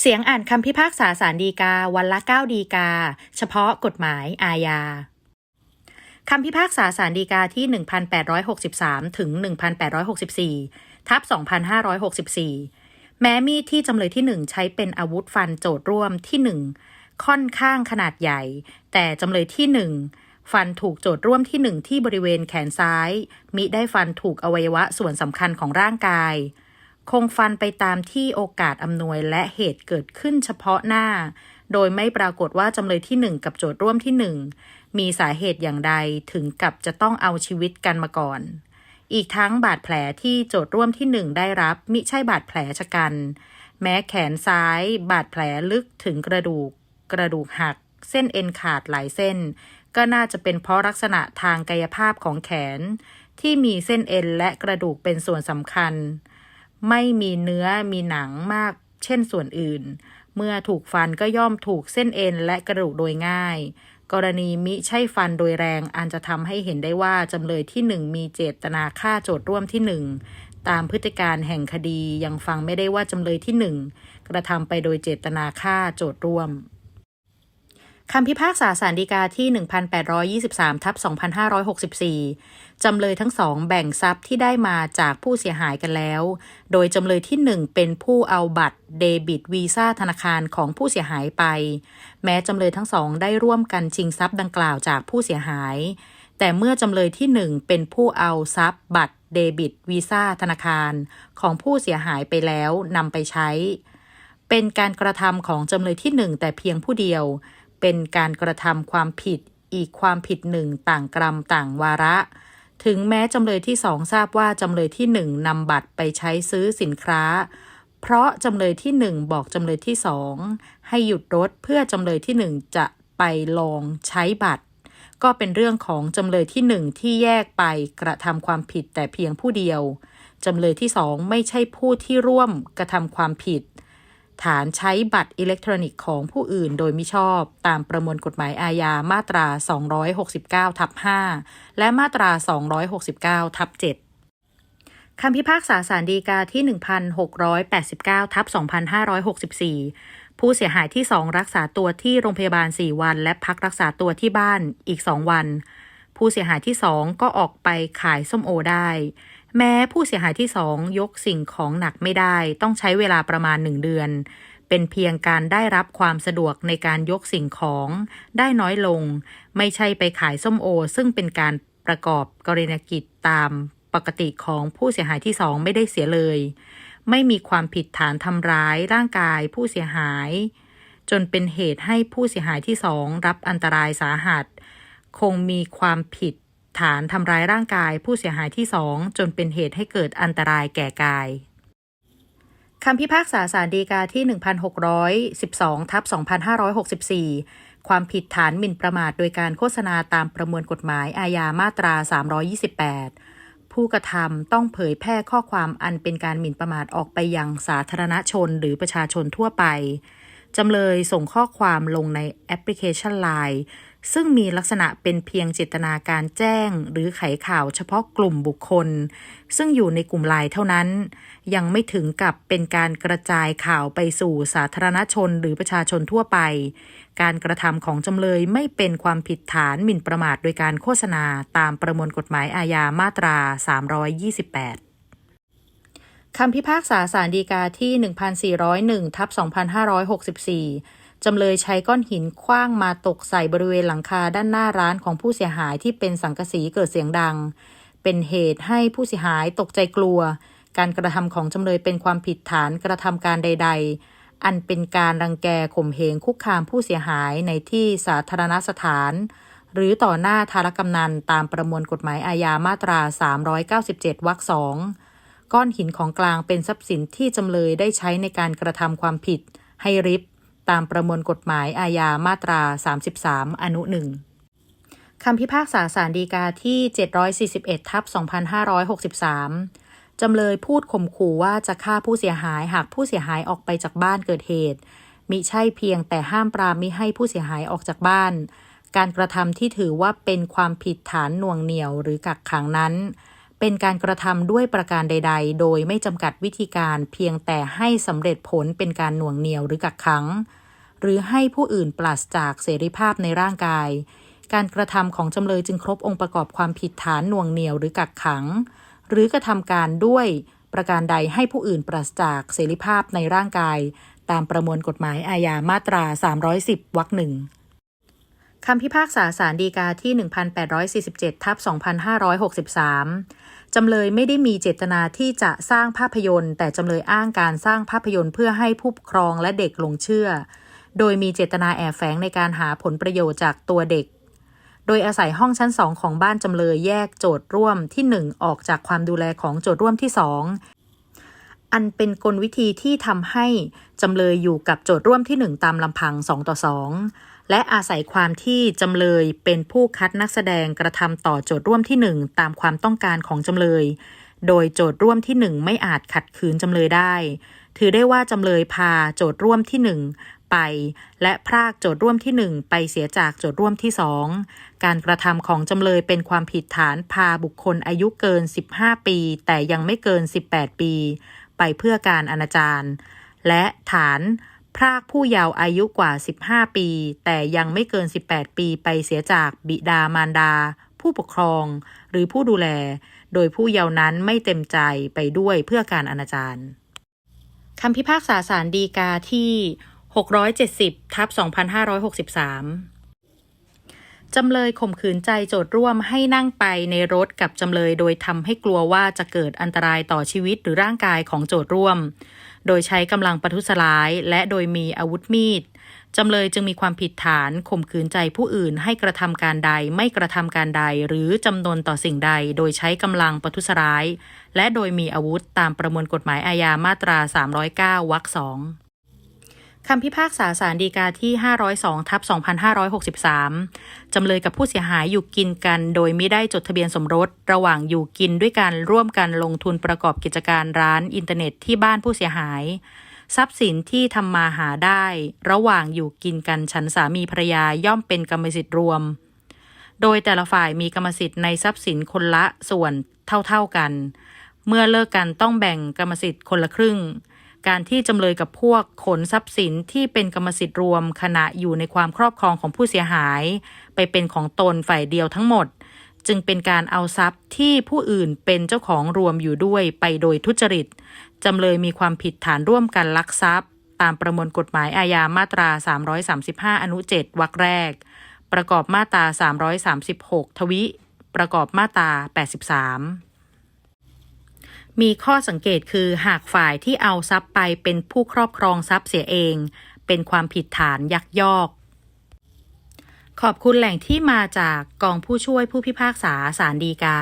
เสียงอ่านคำพิพากษาสารดีกาวันละ 9 ดีกา เฉพาะกฎหมายอาญาคำพิพากษาสารดีกาที่ 1863 ถึง 1864 ทับ 2564 แม้มีดที่จำเลยที่ 1 ใช้เป็นอาวุธฟันโจทร่วมที่ 1 ค่อนข้างขนาดใหญ่ แต่จำเลยที่ 1 ฟันถูกโจทร่วมที่ 1 ที่บริเวณแขนซ้าย มิได้ฟันถูกอวัยวะส่วนสำคัญของร่างกาย คงฟันไปตามที่โอกาสอำนวยและเหตุเกิดขึ้นเฉพาะหน้า โดยไม่ปรากฏว่าจำเลยที่ 1 กับโจทย์ร่วมที่ 1 มีสาเหตุอย่างใดถึงกับจะต้องเอาชีวิตกันมาก่อน อีกทั้งบาดแผลที่โจทย์ร่วมที่ 1 ได้รับมิใช่บาดแผลชะกัน แม้แขนซ้าย บาดแผลลึกถึงกระดูก กระดูกหัก เส้นเอ็นขาดหลายเส้น ก็น่าจะเป็นเพราะลักษณะทางกายภาพของแขน ที่มีเส้นเอ็นและกระดูกเป็นส่วนสำคัญ ไม่มีเนื้อมีหนังมาก เช่นส่วนอื่น เมื่อถูกฟันก็ย่อมถูกเส้นเอ็นและกระดูกโดยง่าย กรณีมิใช่ฟันโดยแรงอันจะทำให้เห็นได้ว่าจำเลยที่หนึ่งมีเจตนาฆ่าโจทย์ร่วมที่หนึ่งตามพฤติการแห่งคดียังฟังไม่ได้ว่าจำเลยที่หนึ่งกระทำไปโดยเจตนาฆ่าโจทย์ร่วม คำพิพากษาสารดีกาที่ 1823 ทับ 2564 จำเลยทั้งสองแบ่งทรัพย์ที่ได้มาจากผู้เสียหายกันแล้ว โดยจำเลยที่ 1 เป็นผู้เอาบัตรเดบิตวีซ่าธนาคารของผู้เสียหายไป แม้จำเลยทั้งสองได้ร่วมกันชิงทรัพย์ดังกล่าวจากผู้เสียหาย แต่เมื่อจำเลยที่ 1 เป็นผู้เอาทรัพย์ บัตรเดบิตวีซ่าธนาคารของผู้เสียหายไปแล้วนำไปใช้ เป็นการกระทำของจำเลยที่ 1 แต่เพียงผู้เดียว เป็นการกระทำความผิดอีกความผิดหนึ่งต่างกรรมต่างวาระ ถึงแม้จำเลยที่สองทราบว่าจำเลยที่หนึ่งนำบัตรไปใช้ซื้อสินค้า เพราะจำเลยที่หนึ่งบอกจำเลยที่สองให้หยุดรถเพื่อจำเลยที่หนึ่งจะไปลองใช้บัตร ก็เป็นเรื่องของจำเลยที่หนึ่งที่แยกไปกระทำความผิดแต่เพียงผู้เดียวจำเลยที่สองไม่ใช่ผู้ที่ร่วมกระทำความผิด ฐานใช้บัตรอิเล็กทรอนิกส์ของผู้อื่นโดยมิชอบตามประมวลกฎหมายอาญามาตรา 269 ทับ 5 และมาตรา 269 ทับ 7คำพิพากษาสารดีกาที่ 1689 ทับ 2564 ผู้เสียหายที่ 2 รักษาตัวที่โรงพยาบาล 4 วัน และพักรักษาตัวที่บ้านอีก 2 วัน ผู้เสียหายที่ 2 ก็ออกไปขายส้มโอได้ แม้ผู้เสียหายที่2ยกสิ่งของหนักไม่ได้ ต้องใช้เวลาประมาณ1เดือน เป็นเพียงการได้รับความสะดวกในการยกสิ่งของ ได้น้อยลง ไม่ใช่ไปขายส้มโอ ซึ่งเป็นการประกอบกรณีกิจตามปกติของผู้เสียหายที่2ไม่ได้เสียเลย ไม่มีความผิดฐานทำร้ายร่างกายผู้เสียหาย จนเป็นเหตุให้ผู้เสียหายที่สองรับอันตรายสาหัส คงมีความผิด ฐานทำร้ายร่างกายผู้เสียหายที่สองจนเป็นเหตุให้เกิดอันตรายแก่กายคำพิพากษาสารดีกาที่ 1612 ทับ 2564 ความผิดฐานหมิ่นประมาทโดยการโฆษณาตามประมวลกฎหมายอาญามาตรา 328 ผู้กระทำต้องเผยแพร่ข้อความอันเป็นการหมิ่นประมาทออกไปยังสาธารณชนหรือประชาชนทั่วไป จำเลยส่งข้อความลงในแอปพลิเคชัน Line ซึ่งมีลักษณะเป็นเพียงเจตนาการแจ้ง หรือไขข่าวเฉพาะกลุ่มบุคคล ซึ่งอยู่ในกลุ่มไลน์เท่านั้น ยังไม่ถึงกับเป็นการกระจายข่าวไปสู่สาธารณชนหรือประชาชนทั่วไป การกระทำของจำเลยไม่เป็นความผิดฐานหมิ่นประมาทโดยการโฆษณาตามประมวลกฎหมายอาญามาตรา 328 คำพิพากษาสารดีกาที่ 1401ทับ2564 จำเลยใช้ก้อนหินคว้างมาตกใส่บริเวณหลังคาด้านหน้าร้านของผู้เสียหายที่เป็นสังกะสีเกิดเสียงดัง เป็นเหตุให้ผู้เสียหายตกใจกลัว การกระทำของจำเลยเป็นความผิดฐานกระทำการใด ๆ อันเป็นการรังแกข่มเหงคุกคามผู้เสียหายในที่สาธารณสถาน หรือต่อหน้าธารกำนันตามประมวลกฎหมายอาญามาตรา 397วรรคสอง ก้อนหินของกลางเป็นทรัพย์สินที่จำเลยได้ใช้ในการกระทำความผิด ให้ริบ ตามประมวลกฎหมายอาญามาตรา 33 อนุหนึ่งคำพิพากษาสารดีกาที่ 741 ทับ 2563 จำเลยพูดข่มขู่ว่าจะฆ่าผู้เสียหายหากผู้เสียหายออกไปจากบ้านเกิดเหตุ มิใช่เพียงแต่ห้ามปรามมิให้ผู้เสียหายออกจากบ้าน การกระทำที่ถือว่าเป็นความผิดฐานน่วงเหนี่ยวหรือกักขังนั้น เป็นการกระทำด้วยประการใด ๆ โดยไม่จำกัดวิธีการเพียงแต่ให้สำเร็จผลเป็นการหน่วงเหนี่ยวหรือกักขัง หรือให้ผู้อื่นปราศจากเสรีภาพในร่างกาย การกระทำของจำเลยจึงครบองค์ประกอบความผิดฐานหน่วงเหนี่ยวหรือกักขัง หรือกระทำการด้วยประการใดให้ผู้อื่นปราศจากเสรีภาพในร่างกาย ตามประมวลกฎหมายอาญามาตรา 310 วรรคหนึ่งคำพิพากษาสารดีกาที่ 1847 ทับ 2563 จำเลยไม่ได้มีเจตนาที่จะสร้างภาพยนตร์ แต่จำเลยอ้างการสร้างภาพยนตร์เพื่อให้ผู้ปกครองและเด็กหลงเชื่อ โดยมีเจตนาแอบแฝงในการหาผลประโยชน์จากตัวเด็ก โดยอาศัยห้องชั้นสองของบ้านจำเลยแยกโจทย์ร่วมที่1ออกจากความดูแลของโจทย์ร่วมที่2อันเป็นกลวิธีที่ทำให้จำเลยอยู่กับโจทย์ร่วมที่1ตามลำพัง2ต่อ2 และอาศัยความที่จำเลยเป็นผู้คัดนักแสดงกระทำต่อโจทย์ร่วมที่1ตามความต้องการของจำเลย โดยโจทย์ร่วมที่1ไม่อาจขัดขืนจำเลยได้ ถือได้ว่าจำเลยพาโจทย์ร่วมที่1ไป และพรากโจทย์ร่วมที่ 1 ไปเสียจากโจทย์ร่วมที่ 2 การกระทำของจำเลยเป็นความผิดฐานพาบุคคลอายุเกิน 15 ปี แต่ยังไม่เกิน 18 ปี ไปเพื่อการอนาจารและฐาน พรากผู้เยาว์อายุกว่า 15 ปี แต่ยังไม่เกิน 18 ปีไปเสียจากบิดามารดา ผู้ปกครอง หรือผู้ดูแล โดยผู้เยาว์นั้นไม่เต็มใจไปด้วยเพื่อการอนาจารคำพิพากษาสารดีกาที่ 670 ทับ 2563จำเลยข่มขืนใจโจทร่วมให้นั่งไปในรถกับจำเลยโดยทำให้กลัวว่าจะเกิดอันตรายต่อชีวิตหรือร่างกายของโจทร่วม โดยใช้กำลังประทุษร้าย และโดยมีอาวุธมีดจำเลยจึงมีความผิดฐานข่มขืนใจผู้อื่นให้กระทำการใดไม่กระทำการใด หรือจำนวนต่อสิ่งใด โดยใช้กำลังประทุษร้าย และโดยมีอาวุธตามประมวลกฎหมายอาญามาตรา 309วรรคสอง คำพิพากษาสารดีกาที่ 502 ทับ 2563 จำเลยกับผู้เสียหายอยู่กินกัน โดยไม่ได้จดทะเบียนสมรส ระหว่างอยู่กินด้วยการร่วมกันลงทุนประกอบกิจการร้านอินเทอร์เน็ตที่บ้านผู้เสียหาย ทรัพย์สินที่ทำมาหาได้ ระหว่างอยู่กินกันฉันสามีภรรยาย่อมเป็นกรรมสิทธิ์รวม โดยแต่ละฝ่ายมีกรรมสิทธิ์ในทรัพย์สินคนละส่วนเท่าๆกัน เมื่อเลิกกันต้องแบ่งกรรมสิทธิ์คนละครึ่ง การที่จำเลยกับพวกขนทรัพย์สินที่เป็นกรรมสิทธิ์รวม ขณะอยู่ในความครอบครองของผู้เสียหาย ไปเป็นของตนฝ่ายเดียวทั้งหมด จึงเป็นการเอาทรัพย์ที่ผู้อื่นเป็นเจ้าของรวมอยู่ด้วยไปโดยทุจริตจำเลยมีความผิดฐานร่วมกันลักทรัพย์ ตามประมวลกฎหมายอาญามาตรา 335 อนุ 7 วรรคแรก ประกอบมาตรา 336 ทวิ ประกอบมาตรา 83 มีข้อสังเกตคือหากฝ่ายที่เอาทรัพย์ไปเป็นผู้ครอบครองทรัพย์เสียเอง เป็นความผิดฐานยักยอก ขอบคุณแหล่งที่มาจากกองผู้ช่วยผู้พิพากษาสารดีกา